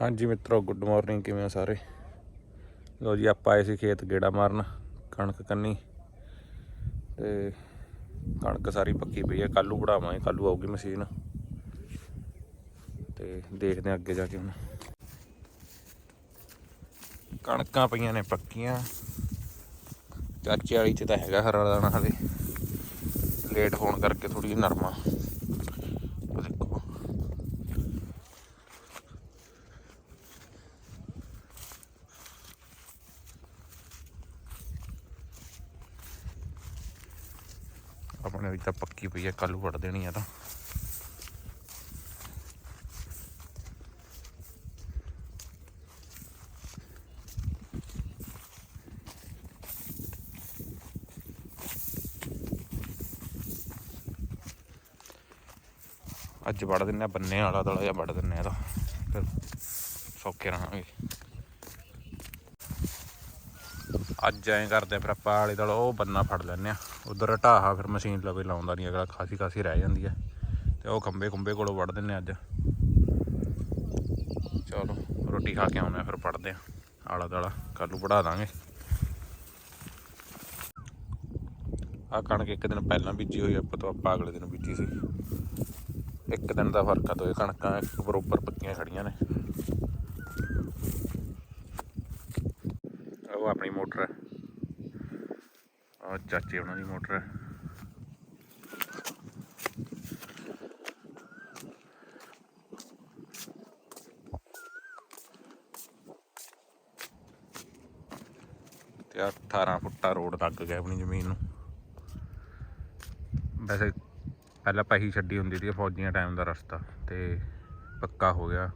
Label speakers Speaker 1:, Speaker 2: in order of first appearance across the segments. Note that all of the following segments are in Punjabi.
Speaker 1: ਹਾਂਜੀ ਮਿੱਤਰੋ ਗੁੱਡ ਮਾਰਨਿੰਗ ਕਿਵੇਂ ਆ ਸਾਰੇ? ਲੋ ਜੀ, ਆਪਾਂ ਆਏ ਸੀ ਖੇਤ ਗੇੜਾ ਮਾਰਨ, ਕਣਕ ਕੰਨੀ। ਤੇ ਕਣਕ ਸਾਰੀ ਪੱਕੀ ਪਈ ਹੈ ਕੱਲੂ ਵੜਾਵਾਂਗੇ ਕੱਲੂ ਆਊਗੀ ਮਸ਼ੀਨ। ਤੇ ਦੇਖਦੇ ਹਾਂ ਅੱਗੇ ਜਾ ਕੇ ਹੁਣ। ਕਣਕਾਂ ਪਈਆਂ ਨੇ ਪੱਕੀਆਂ। ਚਾਚੇ ਵਾਲੀ ਚ ਤਾਂ ਹੈਗਾ ਹਰਾ ਦਾਣਾ ਹਲੇ। ਲੇਟ ਹੋਣ ਕਰਕੇ ਥੋੜੀ ਜਿਹੀ ਨਰਮਾ। ਆਪਣੇ ਵਿੱਚ ਤਾਂ ਪੱਕੀ ਪਈ ਹੈ ਕੱਲ ਵੜ ਦੇਣੀ ਆ ਤਾਂ। ਅੱਜ ਵੜ ਦਿੰਨੇ ਆ, ਬੰਨੇ ਵਾਲਾ ਦਲਾ ਜਾਂ ਵੜ ਦਿੰਨੇ ਆ ਤਾਂ। ਫਿਰ ਸੌਖੇ ਰਹਾਂਗੇ। ਅੱਜ ਐਂ ਕਰਦੇ ਆ, ਫਿਰ ਆਪਾਂ ਆਲੇ ਦਲ ਉਹ ਬੰਨਾ ਫੜ ਲੈਨੇ ਆ। ਉਧਰ ਢਾਹਾ ਫਿਰ ਮਸ਼ੀਨ ਲਵੇ ਲਾਉਂਦਾ ਨਹੀਂ, ਅਗਲਾ ਖਾਸੀ ਖਾਸੀ ਰਹਿ ਜਾਂਦੀ ਹੈ ਤੇ ਉਹ ਖੰਬੇ ਖੁੰਬੇ ਕੋਲੋਂ ਵੜ ਦਿੰਨੇ ਅੱਜ। ਚਲੋ, ਰੋਟੀ ਖਾ ਕੇ ਆਉਨੇ ਆ, ਫਿਰ ਪੜਦੇ ਆ। ਆਲਾ ਦਾਲਾ ਕੱਲ ਨੂੰ ਪੜਾ ਦਾਂਗੇ। ਆ ਕਣਕ ਇੱਕ ਦਿਨ ਪਹਿਲਾਂ ਬੀਜੀ ਹੋਈ ਆਪਾਂ ਤੋਂ ਆਪਾਂ ਅਗਲੇ ਦਿਨ ਬੀਜੀ ਸੀ। ਇੱਕ ਦਿਨ ਦਾ ਫ਼ਰਕ ਆ ਦੋਏ ਕਣਕਾਂ, ਇੱਕ ਬਰੋਬਰ ਪੱਕੀਆਂ ਖੜੀਆਂ ਨੇ। ਉਹ ਆਪਣੀ ਮੋਟਰ ਹੈ ਉਹ ਚਾਚੇ ਉਹਨਾਂ ਦੀ ਮੋਟਰ ਹੈ। ਤੇ ਆਹ 18 ਫੁੱਟਾ ਰੋਡ ਲੱਗ ਗਿਆ ਆਪਣੀ ਜ਼ਮੀਨ ਨੂੰ। ਵੈਸੇ ਪਹਿਲਾਂ ਪਹੀ ਛੱਡੀ ਹੁੰਦੀ ਸੀ, ਫੌਜੀਆਂ ਟਾਈਮ ਦਾ ਰਸਤਾ ਤੇ ਪੱਕਾ ਹੋ ਗਿਆ।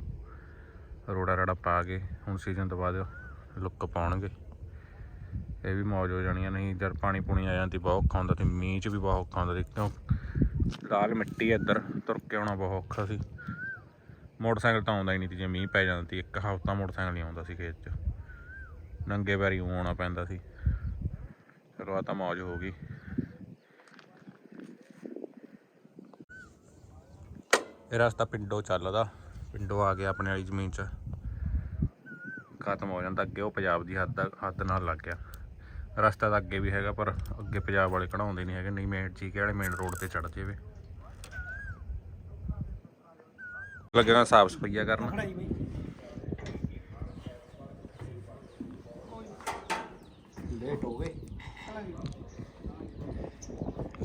Speaker 1: ਰੋੜਾ ਰੜਾ ਪਾ ਕੇ ਹੁਣ ਸੀਜ਼ਨ ਤੋਂ ਬਾਅਦ ਲੁੱਕ ਪਾਉਣਗੇ। ਇਹ ਵੀ ਮੌਜ ਹੋ ਜਾਣੀਆਂ ਨਹੀਂ ਜਦ ਪਾਣੀ ਪੂਣੀ ਆ ਜਾਂਦੀ ਬਹੁਤ ਔਖਾ ਹੁੰਦਾ ਤੇ ਮੀਂਹ 'ਚ ਵੀ ਬਹੁਤ ਔਖਾ ਹੁੰਦਾ ਸੀ ਕਿਉਂ ਲਾਲ ਮਿੱਟੀ ਇੱਧਰ, ਤੁਰ ਕੇ ਆਉਣਾ ਬਹੁਤ ਔਖਾ ਸੀ। ਮੋਟਰਸਾਈਕਲ ਤਾਂ ਆਉਂਦਾ ਹੀ ਨਹੀਂ ਸੀ, ਜੇ ਮੀਂਹ ਪੈ ਜਾਂਦਾ ਸੀ, ਇੱਕ ਹਫ਼ਤਾ ਮੋਟਰਸਾਈਕਲ ਨਹੀਂ ਆਉਂਦਾ ਸੀ ਖੇਤ 'ਚ। ਨੰਗੇ ਪੈਰੀ ਊਂ ਆਉਣਾ ਪੈਂਦਾ ਸੀ। ਚਲੋ ਆ ਤਾਂ ਮੌਜ ਹੋ ਗਈ। ਇਹ ਰਸਤਾ ਪਿੰਡੋਂ ਚੱਲਦਾ, ਪਿੰਡੋਂ ਆ ਗਿਆ ਆਪਣੇ ਵਾਲੀ ਜ਼ਮੀਨ 'ਚ। ਖਤਮ ਹੋ ਜਾਂਦਾ, ਅੱਗੇ ਉਹ ਪੰਜਾਬ ਦੀ ਹੱਦ ਹੱਦ ਨਾਲ ਲੱਗ ਗਿਆ। ਰਸਤਾ ਤਾਂ ਅੱਗੇ ਵੀ ਹੈਗਾ ਪਰ ਅੱਗੇ ਪੰਜਾਬ ਵਾਲੇ ਕਢਾਉਂਦੇ ਨਹੀਂ ਹੈਗੇ ਨਹੀਂ ਮੇਨ ਚੀਕੇ ਵਾਲੇ ਮੇਨ ਰੋਡ ਤੇ ਚੜ ਜਾਵੇ। ਲੱਗਣਾ ਸਾਫ਼ ਸਫਾਈਆ ਕਰਨ।
Speaker 2: ਲੇਟ ਹੋ ਗਏ।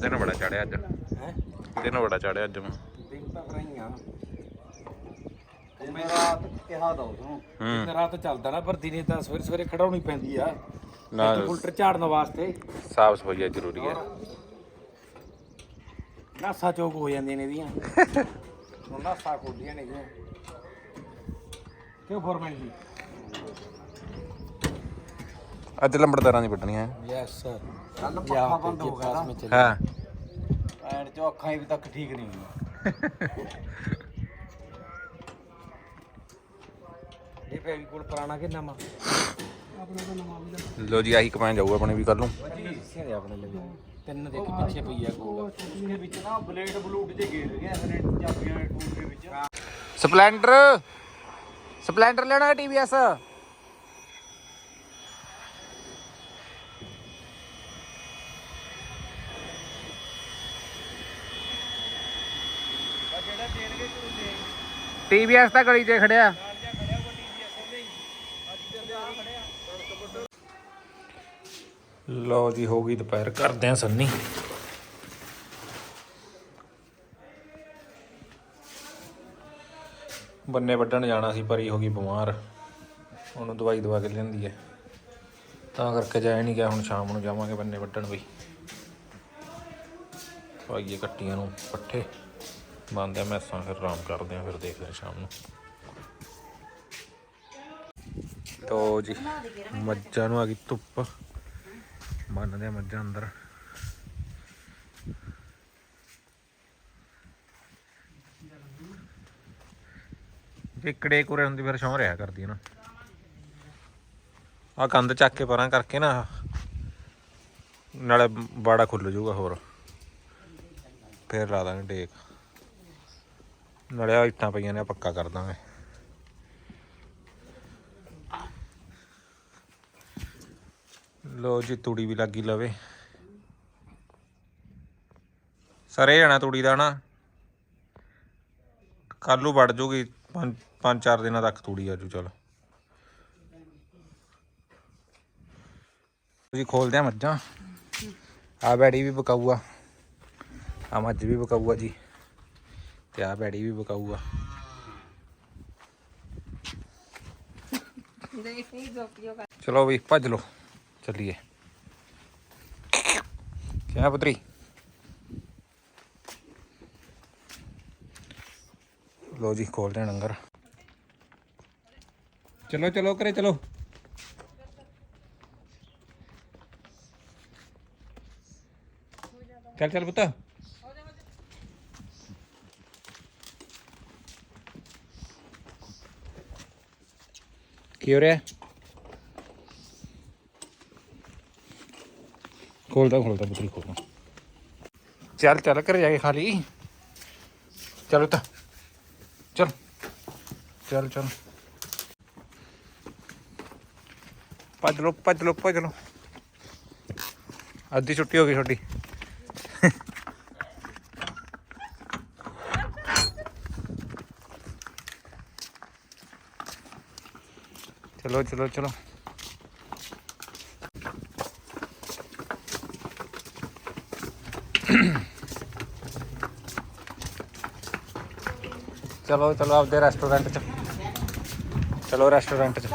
Speaker 1: ਦਿਨ ਬੜਾ ਚੜਿਆ ਅੱਜ।
Speaker 2: ਹੈ?
Speaker 1: ਦਿਨ ਬੜਾ ਚੜਿਆ ਅੱਜ ਮੈਂ
Speaker 2: ਦਿਨ ਤਾਂ ਕਰਾਈਆਂ। ਮੈਂ ਰਾਤ ਕਿਹਾ ਦਾ ਦਿਨ ਰਾਤ ਚੱਲਦਾ ਨਾ ਪਰ ਦਿਨੇ ਤਾਂ ਸਵੇਰੇ ਸਵੇਰੇ ਖੜਾਉਣੀ ਪੈਂਦੀ ਆ।
Speaker 1: ਨਾ
Speaker 2: ਫਿਲਟਰ ਝਾੜਨ ਵਾਸਤੇ।
Speaker 1: ਸਾਫ਼ ਸਫਾਈਆ ਜ਼ਰੂਰੀ ਹੈ
Speaker 2: ਨਾਸਾ ਚੌਕ ਹੋ ਜਾਂਦੀਆਂ ਨੇ ਇਹਦੀਆਂ। ਹੁਣ ਨਾਸਾ ਖੋਲੀਆਂ ਨੇ ਇਹਦੀਆਂ। ਕਿਉਂ ਫੋਰਮੈਨ ਜੀ?
Speaker 1: ਅੱਜ ਲੰਬੜਦਾਰਾਂ ਦੀ ਵੱਢਣੀ ਹੈ
Speaker 2: ਯੈਸ ਸਰ ਕੱਲ ਪੱਖਾ ਬੰਦ ਹੋ ਗਿਆ ਨਾ।
Speaker 1: ਹਾਂ।
Speaker 2: ਐਂਡ ਚੋਂ ਅੱਖਾਂ ਵੀ ਤੱਕ ਠੀਕ ਨਹੀਂ ਹੋਈਆਂ। ਇਹ ਫੈਵੀਕੋਲ ਪੁਰਾਣਾ ਕਿ ਨਵਾਂ ਆਪਣਾ ਤਾਂ ਨਵਾਂ ਵੀ?
Speaker 1: ਲੋ ਜੀ ਆਹੀ ਕਮਾਇਆ ਜਾਊਗਾ ਆਪਣੇ ਵੀ ਕੱਲ ਨੂੰ।
Speaker 2: ਸਿਰੇ ਆਪਣੇ ਲਈ। ਤਿੰਨ ਦੇ ਪਿੱਛੇ ਪਈ ਆ ਕੋਲ ਉਸਦੇ ਵਿੱਚ ਨਾ ਬਲੇਡ ਬਲੂਟ ਜੇ ਗੇਰ ਗਿਆ ਇਹਨੇ ਚਾਬੀਆਂ ਦੇ ਟੂਲ ਦੇ ਵਿੱਚ
Speaker 1: ਸਪਲੈਂਡਰ ਸਪਲੈਂਡਰ ਲੈਣਾ ਟੀਵੀਐਸ
Speaker 2: ਤੂੰ
Speaker 1: ਟੀਵੀਐਸ ਤਾਂ ਗਲੀ 'ਚ ਖੜਿਆ। ਲਓ ਜੀ, ਹੋ ਗਈ ਦੁਪਹਿਰ। ਕਰਦੇ ਆ ਸੰਨੀ। ਬੰਨੇ ਵੱਢਣ ਜਾਣਾ ਸੀ, ਪਰੀ ਹੋ ਗਈ ਬਿਮਾਰ। ਉਹਨੂੰ ਦਵਾਈ ਦਵਾ ਕੇ ਲੈਂਦੀ ਹੈ। ਤਾਂ ਕਰਕੇ ਜਾਇਆ ਨਹੀਂ ਗਿਆ, ਹੁਣ ਸ਼ਾਮ ਨੂੰ ਜਾਵਾਂਗੇ ਬੰਨੇ ਵੱਢਣ ਵੀ। ਪਾਈਏ ਕੱਟੀਆਂ ਨੂੰ ਪੱਠੇ। ਬੰਦੇ ਮੈਸਾਂ, ਫਿਰ ਆਰਾਮ ਕਰਦੇ ਆ ਫਿਰ ਦੇਖਦੇ ਆ ਸ਼ਾਮ ਨੂੰ। ਤੋ ਜੀ, ਮੱਝਾਂ ਨੂੰ ਆ ਗਈ ਧੁੱਪ। ਬੰਨਦੇ ਆ ਮੱਝਾਂ ਅੰਦਰ। ਜੇ ਕੜੇ ਕੁਰੇ ਹੁੰਦੀ ਫਿਰ ਸ਼ੌਂ ਰਿਹਾ ਕਰਦੀ ਨਾ। ਆ ਕੰਧ ਚੱਕ ਕੇ ਪਰਾਂ ਕਰਕੇ ਨਾ, ਨਾਲੇ ਬਾੜਾ ਖੁੱਲ ਜਾਊਗਾ ਹੋਰ। ਫੇਰ ਲਾ ਦਾਂਗੇ ਡੇਕ। ਨਾਲੇ ਆ ਇੱਟਾਂ ਪਈਆਂ ਨੇ ਪੱਕਾ ਕਰ ਦਾਂਗੇ। ਲੋ ਜੀ ਤੂੜੀ ਵੀ ਲੱਗੀ ਲਵੇ। ਸਰੇ ਜਾਣਾ ਤੂੜੀ ਦਾ ਨਾ। ਕੱਲ ਵੜ ਜੂਗੀ ਪੰਜ ਪੰਜ ਚਾਰ ਦਿਨਾਂ ਤੱਕ ਤੂੜੀ ਆਜੂ ਚਲ। ਜੀ ਖੋਲਦੇ ਆ ਮੱਝਾਂ। ਆ ਬੈੜੀ ਵੀ ਬਕਾਊਆ ਆ ਮੱਝ ਵੀ ਬਕਾਊਆ ਜੀ। ਤੇ ਆ ਬੈੜੀ ਵੀ ਬਕਾਊਆ ਚਲੋ ਵੀ ਭੱਜ ਲੋ ਚੱਲੀਏ ਕਿਆ ਪੁੱਤਰੀ ਲੋ ਜੀ ਖੋਲਦੇ ਹਾਂ ਲੰਗਰ ਚਲੋ ਚਲੋ ਕਰੇ ਚਲੋ ਚੱਲ ਚੱਲ ਪੁੱਤ ਕੀ ਹੋ ਰਿਹਾ ਖੋਲਦਾ ਖੋਲਦਾ ਪੁੱਤਰੀ ਖੋਲਦਾ ਚੱਲ ਚੱਲ ਕਰ ਜਾ ਕੇ ਖਾ ਲਈ ਚਲੋ ਤਾਂ ਚਲ ਚਲ ਚਲ ਭੱਜ ਲੋ ਭੱਜ ਲੋ ਭੱਜ ਲੋ ਅੱਧੀ ਛੁੱਟੀ ਹੋ ਗਈ ਤੁਹਾਡੀ ਚਲੋ ਚਲੋ ਚਲੋ ਚਲੋ ਆਪਦੇ ਰੈਸਟੋਰੈਂਟ 'ਚ। ਚਲੋ ਰੈਸਟੋਰੈਂਟ 'ਚ।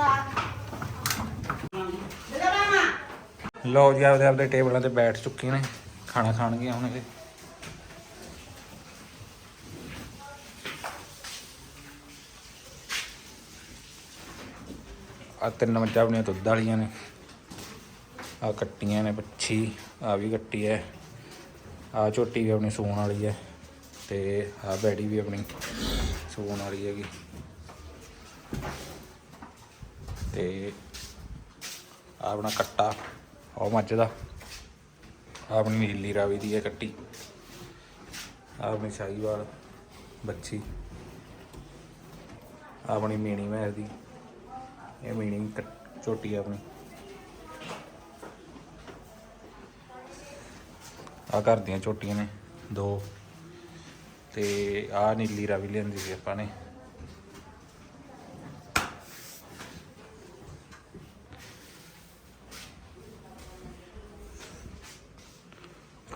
Speaker 1: ਲਓ ਜੀ, ਆਪਦੇ ਆਪਦੇ ਟੇਬਲਾਂ ਤੇ ਬੈਠ ਚੁੱਕੇ ਨੇ। ਖਾਣਾ ਖਾਣਗੀਆਂ ਹੁਣ ਇਹ। ਆ ਤਿੰਨ ਮੱਝਾਂ ਆਪਣੀਆਂ ਦੁੱਧ ਵਾਲੀਆਂ ਨੇ। ਆ ਕੱਟੀਆਂ ਨੇ, ਪੱਛੀ। ਆ ਵੀ ਕੱਟੀ ਹੈ ਆ ਝੋਟੀ ਵੀ ਆਪਣੀ ਸੂਣ ਵਾਲੀ ਹੈ ਤੇ ਆ ਬੈਡੀ ਵੀ ਆਪਣੀ ਸੂਣ ਵਾਲੀ ਹੈਗੀ। ਤੇ ਆਹ ਆਪਣਾ ਕੱਟਾ, ਉਹ ਮੱਝ ਦਾ ਆਪਣੀ ਨੀਲੀ ਰਾਵੀ ਦੀ ਹੈ ਕੱਟੀ। ਆਹ ਆਪਣੀ ਸ਼ਾਹੀਵਾਲ ਬੱਚੀ। ਆਪਣੀ ਮੀਣੀ ਮੈਸ ਦੀ। ਇਹ ਮੀਣੀ ਕੱਟ- ਝੋਟੀ ਆਪਣੀ। ਆ ਘਰ ਦੀਆਂ ਝੋਟੀਆਂ ਨੇ, ਦੋ। ਤੇ ਆ ਨੀਲੀ ਰਾਵੀ ਲਿਆਂਦੀ ਸੀ ਆਪਾਂ ਨੇ।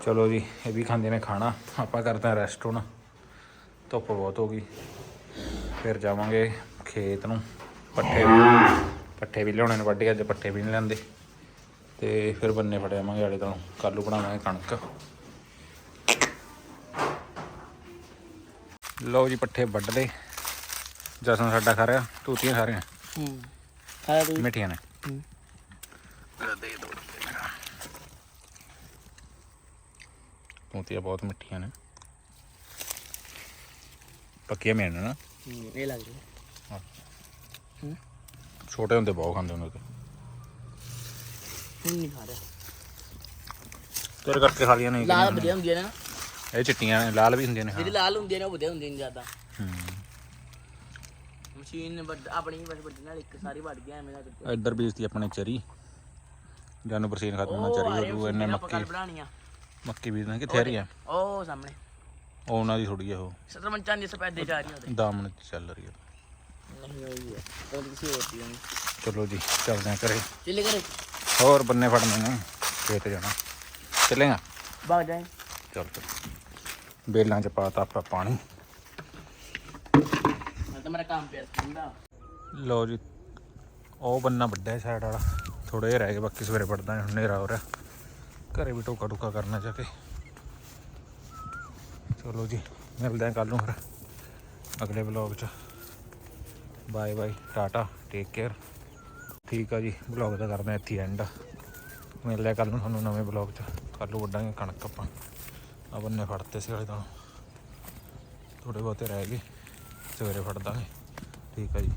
Speaker 1: ਚਲੋ ਜੀ, ਇਹ ਵੀ ਖਾਂਦੇ ਨੇ ਖਾਣਾ। ਆਪਾਂ ਕਰਦੇ ਹਾਂ ਰੈਸਟ ਹੁਣ। ਧੁੱਪ ਬਹੁਤ ਹੋ ਗਈ। ਫਿਰ ਜਾਵਾਂਗੇ ਖੇਤ ਨੂੰ। ਪੱਠੇ ਪੱਠੇ ਵੀ ਲਿਆਉਣੇ ਨੇ ਵੱਢ ਕੇ, ਅੱਜ ਪੱਠੇ ਵੀ ਨਹੀਂ ਲੈਂਦੇ ਤੇ ਫਿਰ ਬੰਨੇ ਫੜ ਆਵਾਂਗੇ ਆਲੇ ਤੋਂ ਕੱਲ੍ਹ ਬਣਾਵਾਂਗੇ ਕਣਕ। ਲਓ ਜੀ ਪੱਠੇ ਵੱਢ ਲਏ ਜਸਨ ਸਾਡਾ ਖਾ ਰਿਹਾ ਤੂਤੀਆਂ ਰਿਹਾ
Speaker 2: ਹੂੰ ਖਾਇਆ ਤੂੰ
Speaker 1: ਮਿੱਠੀਆਂ ਨੇ।
Speaker 2: ਹੂੰ।
Speaker 1: ਦੇ ਦੋ ਤੂਤੀਆਂ ਬਹੁਤ ਮਿੱਠੀਆਂ ਨੇ। ਪੱਕੀਆਂ ਮੇਨ ਨਾ
Speaker 2: ਇਹ ਲੱਗ ਰਿਹਾ
Speaker 1: ਛੋਟੇ ਹੁੰਦੇ ਬਹੁਤ ਖਾਂਦੇ ਹੁੰਦੇ ਤੇ
Speaker 2: ਹੁਣ ਨਹੀਂ ਖਾ ਰਿਹਾ।
Speaker 1: ਤੇਰੇ ਕਰਕੇ ਖਾ ਲੀਆਂ ਨਹੀਂ
Speaker 2: ਲਾਲ ਵਧੀਆ ਹੁੰਦੀ ਹੈ ਨਾ।
Speaker 1: ਇਹ ਚਿੱਟੀਆਂ ਨੇ ਲਾਲ ਵੀ ਹੁੰਦੀਆਂ ਨੇ ਹਾਂ।
Speaker 2: ਜਿਹੜੀ ਲਾਲ ਹੁੰਦੀ ਨਾ ਉਹ ਵਧੀਆ ਹੁੰਦੀ ਨਹੀਂ ਜ਼ਿਆਦਾ।
Speaker 1: ਹੂੰ।
Speaker 2: ਮਸ਼ੀਨ ਵੱਡ ਆਪਣੀ ਬਸ ਵੱਡੀ ਨਾਲ ਇੱਕ ਸਾਰੀ ਵੱਢ ਗਿਆ ਐਵੇਂ ਦਾ
Speaker 1: ਇੱਧਰ ਬੀਜਤੀ ਆਪਣੇ ਚਰੀ। ਜਾਨੂੰ ਬਰਸੀਨ ਖਤਮ ਹੋਣਾ ਚਰੀ ਹੋ ਜੂ ਇਹਨੇ ਮੱਕੀ
Speaker 2: ਬਣਾਣੀਆਂ
Speaker 1: ਮੱਕੀ ਬੀਜਣਾ ਕਿੱਥੇ ਰਹੀ ਆ?
Speaker 2: ਉਹ ਸਾਹਮਣੇ।
Speaker 1: ਉਹ ਉਹਨਾਂ ਦੀ ਥੋੜੀ ਆ ਉਹ।
Speaker 2: ਸਰਪੰਚਾਂ ਦੀ ਸਪੈਦੇ ਜਾ ਰਹੀ ਉਹਦੇ।
Speaker 1: ਦਾਮਨ ਚ ਚੱਲ ਰਹੀ ਆ।
Speaker 2: ਨਹੀਂ ਹੋਈ ਹੈ ਉਹ ਕਿਸੇ ਹੋਰ ਦੀ ਹੋਣੀ?
Speaker 1: ਚਲੋ ਜੀ ਚੱਲਦੇ ਆ ਘਰੇ।
Speaker 2: ਚੱਲੇ ਕਰੇ
Speaker 1: ਹੋਰ ਬੰਨੇ ਫੜਨੇ ਨੇ ਖੇਤ ਜਾਣਾ। ਚੱਲੇਗਾ
Speaker 2: ਭਾਗ ਜਾਏ।
Speaker 1: ਚੱਲ ਚੱਲ। ਬੇਲਾਂ ਚ ਪਾਤਾ ਆਪਾਂ ਪਾਣੀ।
Speaker 2: ਤਾਂ ਮੇਰਾ ਕੰਮ ਪਿਆ ਠੰਡਾ
Speaker 1: ਲਓ ਜੀ ਉਹ ਬੰਨਾ ਵੱਡਾ ਹੈ ਸਾਈਡ ਵਾਲਾ। ਥੋੜੇ ਜਿਹੇ ਰਹਿ ਗਏ ਬਾਕੀ ਸਵੇਰੇ ਪੜਦਾ ਹਨੇਰਾ ਹੋ ਰਿਹਾ। ਘਰੇ ਵੀ ਟੋਕਾ ਟੋਕਾ ਕਰਨਾ ਜਾ ਕੇ। ਚਲੋ ਜੀ ਮਿਲਦੇ ਹਾਂ ਕੱਲ ਨੂੰ ਫਿਰ ਅਗਲੇ ਵਲੌਗ 'ਚ। Bye bye tata take care ਠੀਕ ਆ ਜੀ ਵਲੌਗ ਦਾ ਕਰਦੇ ਇੱਥੇ ਐਂਡ ਮਿਲਦੇ ਹਾਂ ਕੱਲ ਨੂੰ ਤੁਹਾਨੂੰ ਨਵੇਂ ਵਲੌਗ 'ਚ। ਕੱਲ ਨੂੰ ਵੱਢਾਂਗੇ ਕਣਕ ਆਪਾਂ। ਆ ਬੰਨੇ ਫੜਤੇ ਸੀ ਵਾਲੇ ਤਾਂ ਥੋੜੇ ਬਹੁਤੇ ਰਹਿ ਗਏ ਸਵੇਰੇ ਫੜ ਦਾਂਗੇ ਠੀਕ ਆ ਜੀ